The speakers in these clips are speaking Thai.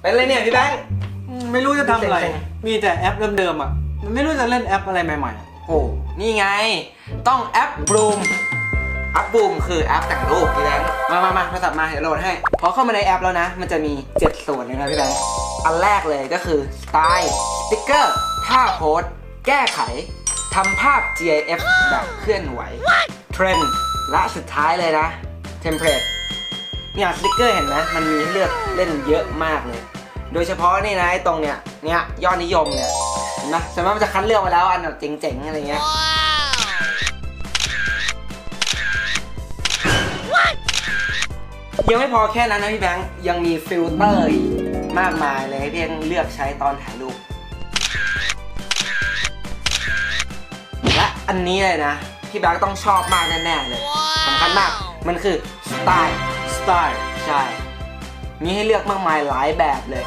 เป็นเลยเนี่ยพี่แบงค์ อืมไม่รู้จะทำอะไร เซ็ง มีแต่แอปเดิมๆอะ มันไม่รู้จะเล่นแอปอะไรใหม่ๆอะโอ้นี่ไง ต้องแอปบลูมแอปบลูมคือแอปแต่งรูปพี่แบงค์ มามามาโทรศัพท์มาเดี๋ยวโหลดให้ พอเข้ามาในแอปแล้วนะ มันจะมี 7 ส่วนเลยนะพี่แบงค์ อันแรกเลยก็คือสไตล์สติ๊กเกอร์ท่าโพสแก้ไขทำภาพ GIF แบบเคลื่อนไหวเทรนด์และสุดท้ายเลยนะเทมเพลต เนี่ยสติ๊กเกอร์เห็นไหมมันมีให้เลือกเล่นเยอะมากเลย โดยเฉพาะนี่นะไอ้ตรงเนี้ยเนี่ยยอดนิยมเนี่ยเห็นไหมสมมติมันจะคัดเลือกมาแล้วอันแบบเจ๋งๆอะไรเงี้ยยังไม่พอแค่นั้นนะพี่แบงค์ยังมีฟิลเตอร์อีกมากมายเลยให้พี่แบงค์เลือกใช้ตอนถ่ายรูปและอันนี้เลยนะพี่แบงค์ต้องชอบมากแน่ๆเลยสำคัญมากมันคือสไตล์ สไตล์ใช่ มีให้เลือกมากมายหลายแบบเลย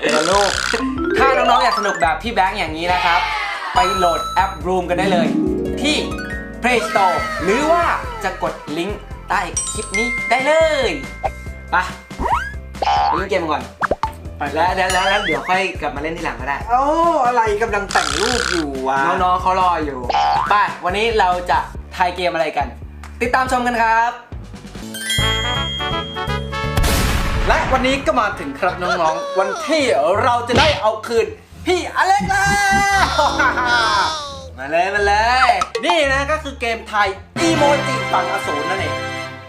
เดี๋ยวลูก ถ้าน้องๆ อยากสนุกแบบพี่แบงค์อย่างนี้นะครับ ไปโหลดแอป Room กันได้เลย ที่ Play Store หรือว่าจะกดลิงก์ใต้คลิปนี้ได้เลย ไปไปเล่นเกมก่อน ไปแล้วแล้วแล้วแล้วเดี๋ยวค่อยกลับมาเล่นทีหลังก็ได้ เอ้าอะไรกำลังแต่งรูปอยู่วะน้องๆเขารออยู่ ไป วันนี้เราจะทายเกมอะไรกัน ติดตามชมกันครับ และวันนี้ก็มาถึงครับน้องๆ วันที่เราจะได้เอาคืนพี่อเล็กแล้ว มาเลยมาเลย นี่นะก็คือเกมไทยอีโมจิฝั่งอสูรนั่นเอง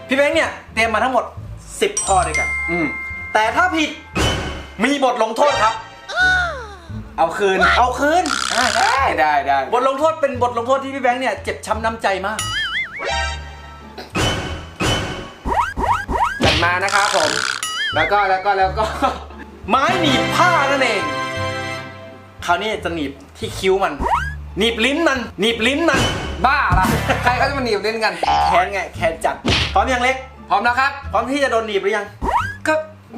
พี่แบงค์เนี่ยเตรียมมาทั้งหมด 10 ข้อด้วยกัน อืมแต่ถ้าผิด มีบทลงโทษครับ เอาคืน เอาคืน อ่าได้ได้ได้บทลงโทษเป็นบทลงโทษที่พี่แบงค์เนี่ยเจ็บช้ำน้ำใจมาก จัดมานะครับผม แล้วก็แล้วก็แล้วก็ ไม้หนีบผ้านั่นเอง คราวนี้จะหนีบที่คิ้วมัน หนีบลิ้นมัน หนีบลิ้นมัน บ้าละใครเขาจะมาหนีบเล่นกัน แค้นไง แค้นจัดพร้อมยังเล็ก พร้อมแล้วครับ พร้อมที่จะโดนหนีบหรือยัง ก็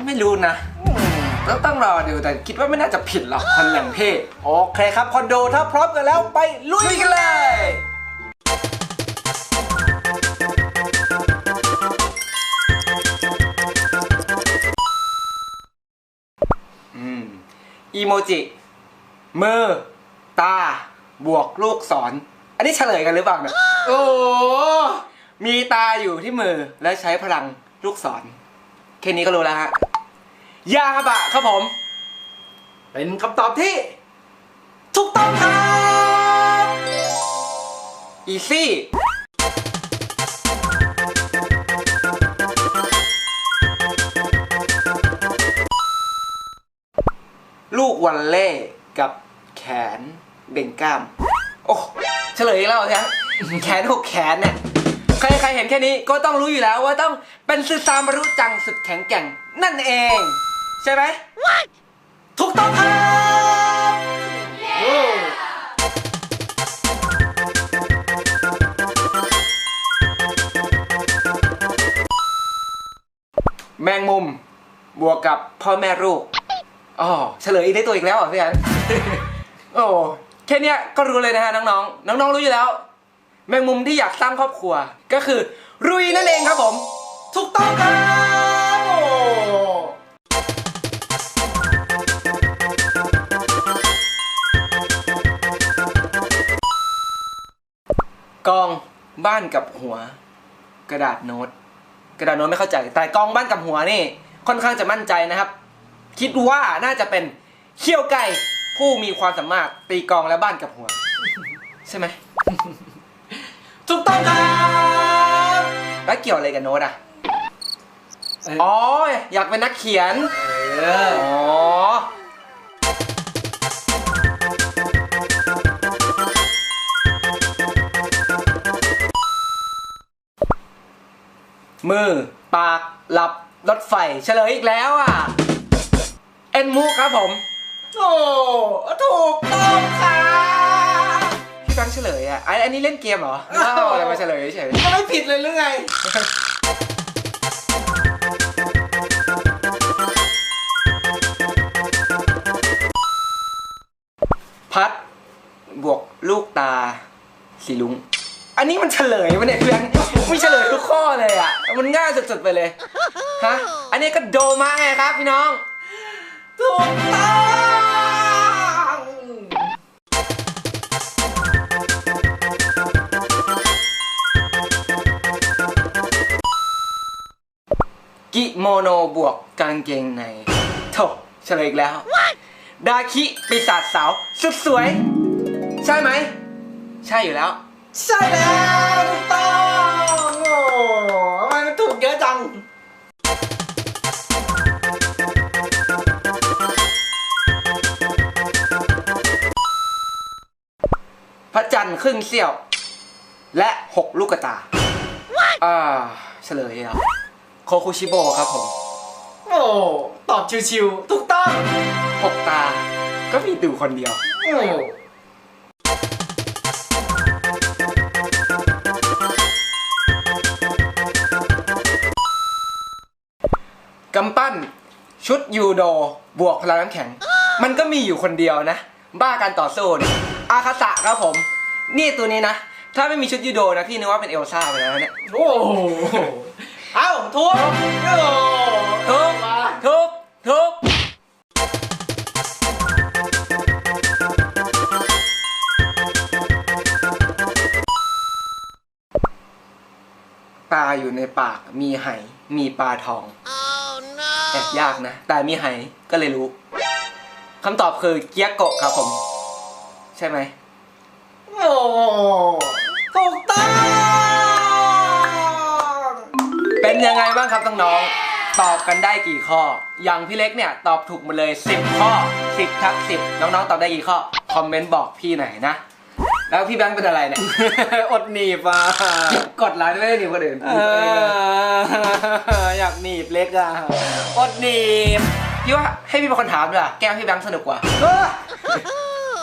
ไม่รู้นะ ต้องต้องรอดูแต่คิดว่าไม่น่าจะผิดหรอกคนอย่างพี่โอเคครับคอนโดถ้าพร้อมกันแล้วไปลุยลุยกักันนเลเลยยอืมอีโมจิมือ ตา บวกลูกศร อันนี้เฉลยกันหรือเปล่าเนี่ยโอ้โหมีตาอยู่ที่มือและใช้พลังลูกศรแค่นี้ก็รู้แล้วฮะ ยาบะครับผม เป็นคำตอบที่ ถูกต้องครับอีซี่ลูกวันเล่กับแขนเบ่งกล้าม โอ้เฉลยอีกแล้วใช่ไหมแขนหกแขนเนี่ยใครใครเห็นแค่นี้ก็ต้องรู้อยู่แล้วว่าต้องเป็นซึซามรุจังสุดแข็งแกร่งนั่นเอง ใช่ไหมถูกต้องครับโอ้แมงมุม บวกกับพ่อแม่ลูกอ๋อเฉลยอีกในตัวอีกแล้วเหรอพี่อันโอ้แค่เนี้ยก็รู้เลยนะฮะน้องๆ น้องๆรู้อยู่แล้ว แมงมุมที่อยากสร้างครอบครัว ก็คือรุยนั่นเองครับผม ถูกต้องครับ บ้านกับหัว กระดาษโน้ต กระดาษโน้ตไม่เข้าใจ แต่กองบ้านกับหัวนี่ ค่อนข้างจะมั่นใจนะครับ คิดว่าน่าจะเป็นเขี้ยวไก่ผู้มีความสามารถตีกองและบ้านกับหัว ใช่ไหมถูกต้องครับแล้วเกี่ยวอะไรกับโน้ตอะเอ้ยอ๋ออยากเป็นนักเขียน เอออ๋อ มือ ปาก หลับ รถไฟ เฉลยอีกแล้วอะ เอ็นมูครับผมโอ้ถูกต้องครับพี่แบงค์เฉลยอะไอ้อันนี้เล่นเกมเหรอหรือว่าเอาอะไรมาเฉลยเฉยก็ไม่ผิดเลยหรือไงพัด บวกลูกตาสีลุง อันนี้มันเฉลยมันเนี่ยเพื่อนไม่เฉลยทุกข้อเลยอะ มันง่ายสุดๆไปเลย ฮะ อันนี้ก็โดมาไงครับพี่น้อง ถูกต้องกิโมโนบวกกางเกงในโถเฉลยอีกแล้ว ดาคิปีศาจสาวสุดสวย ใช่ไหม ใช่อยู่แล้ว ใช่แล้วถูกต้องโอ้ทำไมมันถูกเยอะจัง พระจันทร์ครึ่งเสี้ยว และหกลูกตา อ่าเฉลยเหรอโคคุชิโบครับผม โอ้ ตอบชิวๆ ถูกต้องหกตา ก็มีดูคนเดียว โอ้ กำปั้น ชุดยูโด บวกพลังน้ำแข็ง มันก็มีอยู่คนเดียวนะ บ้าการต่อสู้เนี่ยอาคาสะครับผม นี่ตัวนี้นะ ถ้าไม่มีชุดยูโดนะพี่นึกว่าเป็นเอลซ่าไปแล้วเนี่ยโอ้เอ้าทุกทุกทุกทุกปลาอยู่ในปากมีไหมีปลาทอง แอบยากนะ แต่มีไหก็เลยรู้คำตอบคือเกียกโกะครับผม ใช่ไหมโอ้ถูกต้องเป็นยังไงบ้างครับน้องๆตอบกันได้กี่ข้อ อย่างพี่เล็กเนี่ยตอบถูกหมดเลย 10 ข้อ 10ทับ10 น้องๆตอบได้กี่ข้อ คอมเมนต์บอกพี่หน่อยนะ แล้วพี่แบงค์เป็นอะไรเนี่ย อดหนีบอะกดไลค์ไม่ได้หนีคนอื่นเอออยากหนีบเล็กอะ อดหนีบพี่ว่าให้พี่เป็นคนถามดีกว่าแกล้งพี่แบงค์สนุกกว่า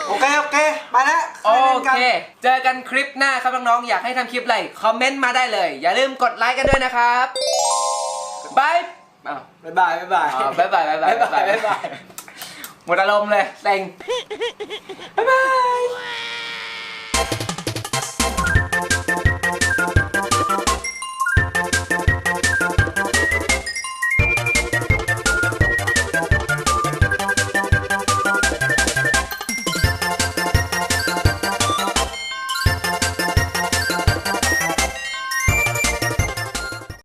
โอเค โอเคไปแล้วโอเค เจอกันคลิปหน้าครับน้องๆ อยากให้ทำคลิปอะไร คอมเมนต์มาได้เลย อย่าลืมกดไลค์กันด้วยนะครับบายอ้าวบ๊ายบายบ๊ายบายอ๋อบายบายบายบายบ๊ายบายบ๊ายบายหมดอารมณ์เลยเซ็งบ๊ายบาย